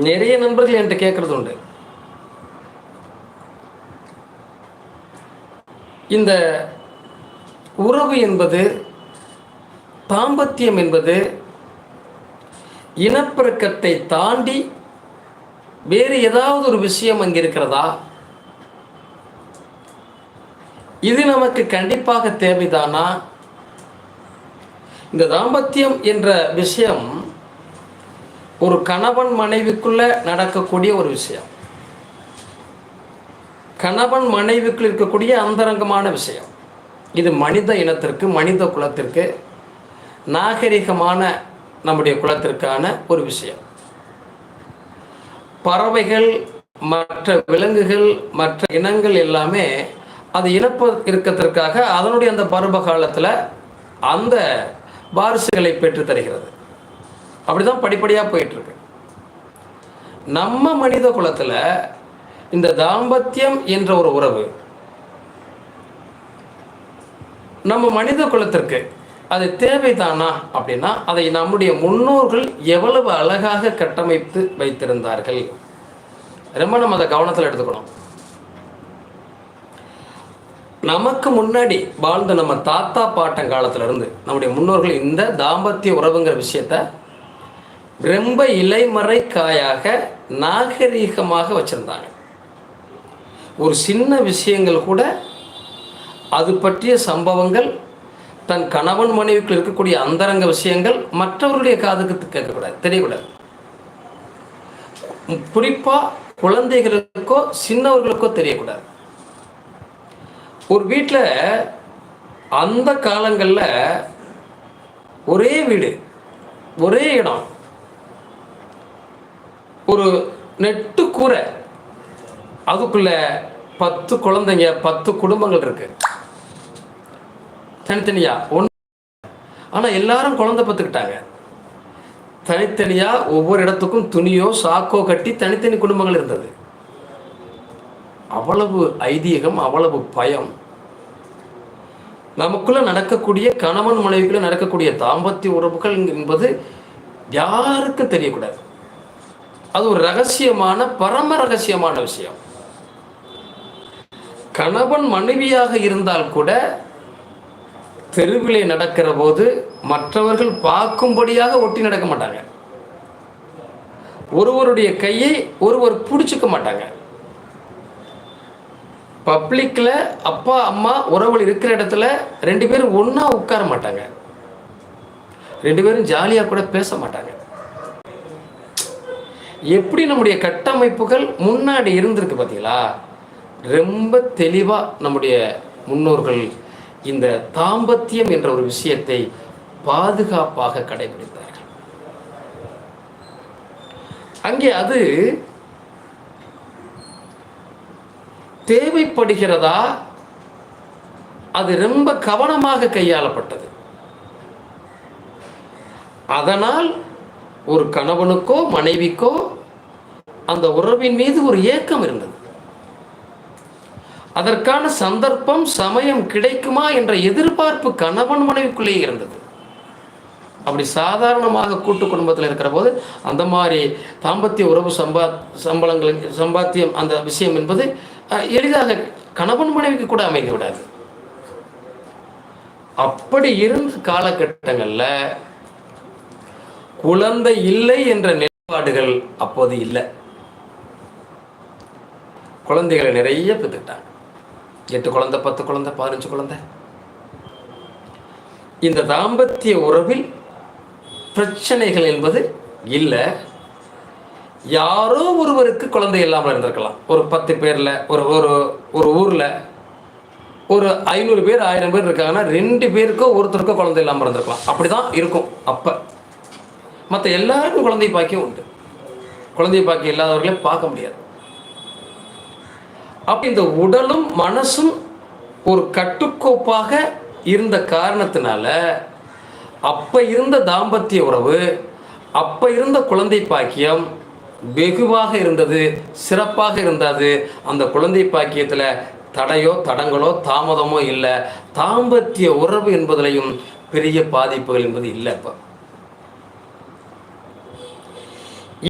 நிறைய நண்பர்கள் என்கிட்ட கேட்கறது உண்டு இந்த உறவு என்பது தாம்பத்தியம் என்பது இனப்பெருக்கத்தை தாண்டி வேறு ஏதாவது ஒரு விஷயம் அங்கே இருக்கிறதா? இது நமக்கு கண்டிப்பாக தேவைதானா? இந்த தாம்பத்தியம் என்ற விஷயம் ஒரு கணவன் மனைவிக்குள்ள நடக்கக்கூடிய ஒரு விஷயம். கணவன் மனைவிக்குள் இருக்கக்கூடிய அந்தரங்கமான விஷயம். இது மனித இனத்திற்கு மனித குலத்திற்கு நாகரிகமான நம்முடைய குலத்திற்கான ஒரு விஷயம். பறவைகள் மற்ற விலங்குகள் மற்ற இனங்கள் எல்லாமே அது இனப்ப இருக்கத்திற்காக அதனுடைய அந்த பருவ காலத்தில் அந்த வாரிசுகளை பெற்று தருகிறது அப்படிதான் படிப்படியாக போயிட்டுருக்கு. நம்ம மனித குலத்தில் இந்த தாம்பத்தியம் என்ற ஒரு உறவு நம்ம மனித குலத்திற்கு அது தேவைதானா அப்படின்னா அதை நம்முடைய முன்னோர்கள் எவ்வளவு அழகாக கட்டமைத்து வைத்திருந்தார்கள். ரொம்ப நம்ம அதை கவனத்தில் எடுத்துக்கணும். நமக்கு முன்னாடி வாழ்ந்த நம்ம தாத்தா பாட்டன் காலத்துலேருந்து நம்முடைய முன்னோர்கள் இந்த தாம்பத்திய உறவுங்கிற விஷயத்த ரொம்ப இலைமறை காயாக நாகரீகமாக வச்சுருந்தாங்க. ஒரு சின்ன விஷயங்கள் கூட அது பற்றிய சம்பவங்கள் தன் கணவன் மனைவிக்குள் இருக்கக்கூடிய அந்தரங்க விஷயங்கள் மற்றவருடைய காதுக்கு கேட்கக்கூடாது தெரியக்கூடாது. குறிப்பாக குழந்தைகளுக்கோ சின்னவர்களுக்கோ தெரியக்கூடாது. ஒரு வீட்டில் அந்த காலங்களில் ஒரே வீடு ஒரே இடம். ஒரு நெட்டு கூரை. அதுக்குள்ள பத்து குழந்தைங்க பத்து குடும்பங்கள் இருக்கு. தனித்தனியா ஒன்று ஆனால் எல்லாரும் குழந்தை பத்துக்கிட்டாங்க. தனித்தனியா ஒவ்வொரு இடத்துக்கும் துணியோ சாக்கோ கட்டி தனித்தனி குடும்பங்கள் இருந்தது. அவ்வளவு ஐதீகம் அவ்வளவு பயம். நமக்குள்ள நடக்கக்கூடிய கணவன் மனைவிக்குள்ள நடக்கக்கூடிய தாம்பத்திய உறவுகள் என்பது யாருக்கும் தெரியக்கூடாது. அது ஒரு ரகசியமான பரம ரகசியமான விஷயம். கணவன் மனைவியாக இருந்தால் கூட தெருவிலே நடக்கிற போது மற்றவர்கள் பார்க்கும்படியாக ஒட்டி நடக்க மாட்டாங்க. ஒருவருடைய கையை ஒருவர் பிடிச்சிக்க மாட்டாங்க. பப்ளிக்கில் அப்பா அம்மா உறவுகள் இருக்கிற இடத்துல ரெண்டு பேரும் ஒன்றா உட்கார மாட்டாங்க. ரெண்டு பேரும் ஜாலியாக கூட பேச மாட்டாங்க. எப்படி நம்முடைய கட்டமைப்புகள் முன்னாடி இருந்திருக்கு பார்த்தீங்களா? ரொம்ப தெளிவாக நம்முடைய முன்னோர்கள் இந்த தாம்பத்தியம் என்ற ஒரு விஷயத்தை பாதுகாப்பாக கடைபிடித்தார்கள். அங்கே அது தேவைப்படுகிறதா? அது ரொம்ப கவனமாக கையாளப்பட்டது. அதனால் ஒரு கணவனுக்கோ மனைவிக்கோ அந்த உறவின் மீது ஒரு ஏக்கம் இருந்தது. அதற்கான சந்தர்ப்பம் சமயம் கிடைக்குமா என்ற எதிர்பார்ப்பு கணவன் மனைவிக்குள்ளே இருந்தது. அப்படி சாதாரணமாக கூட்டு குடும்பத்தில் இருக்கிற போது அந்த மாதிரி தாம்பத்திய உறவு சம்பா சம்பளங்கள் சம்பாத்தியம் அந்த விஷயம் என்பது எளிதாக கணவன் மனைவிக்கு கூட அமைந்து விடாது. அப்படி இருந்த காலகட்டங்களில் குழந்தை இல்லை என்ற நிலைப்பாடுகள் அப்போது இல்லை. குழந்தைகளை நிறைய பெற்றுக்கிட்டாங்க. எட்டு குழந்தை பத்து குழந்தை பதினஞ்சு குழந்தை. இந்த தாம்பத்திய உறவில் பிரச்சனைகள் என்பது இல்லை. யாரோ ஒருவருக்கு குழந்தை இல்லாமல் இருந்திருக்கலாம். ஒரு பத்து பேரில் ஒரு ஒரு ஒரு ஊரில் ஒரு ஐநூறு பேர் ஆயிரம் பேர் இருக்காங்கன்னா ரெண்டு பேருக்கோ ஒருத்தருக்கோ குழந்தை இல்லாமல் இருந்திருக்கலாம். அப்படி தான் இருக்கும் அப்போ. மற்ற எல்லாருக்கும் குழந்தை பாக்கியம் உண்டு. குழந்தை பாக்கியம் இல்லாதவர்களே பார்க்க முடியாது. அப்ப இந்த உடலும் மனசும் ஒரு கட்டுக்கோப்பாக இருந்த காரணத்தினால அப்ப இருந்த தாம்பத்திய உறவு அப்ப இருந்த குழந்தை பாக்கியம் வெகுவாக இருந்தது சிறப்பாக இருந்தது. அந்த குழந்தை பாக்கியத்தில் தடையோ தடங்களோ தாமதமோ இல்லை. தாம்பத்திய உறவு என்பதிலையும் பெரிய பாதிப்புகள் என்பது இல்லை இப்போ.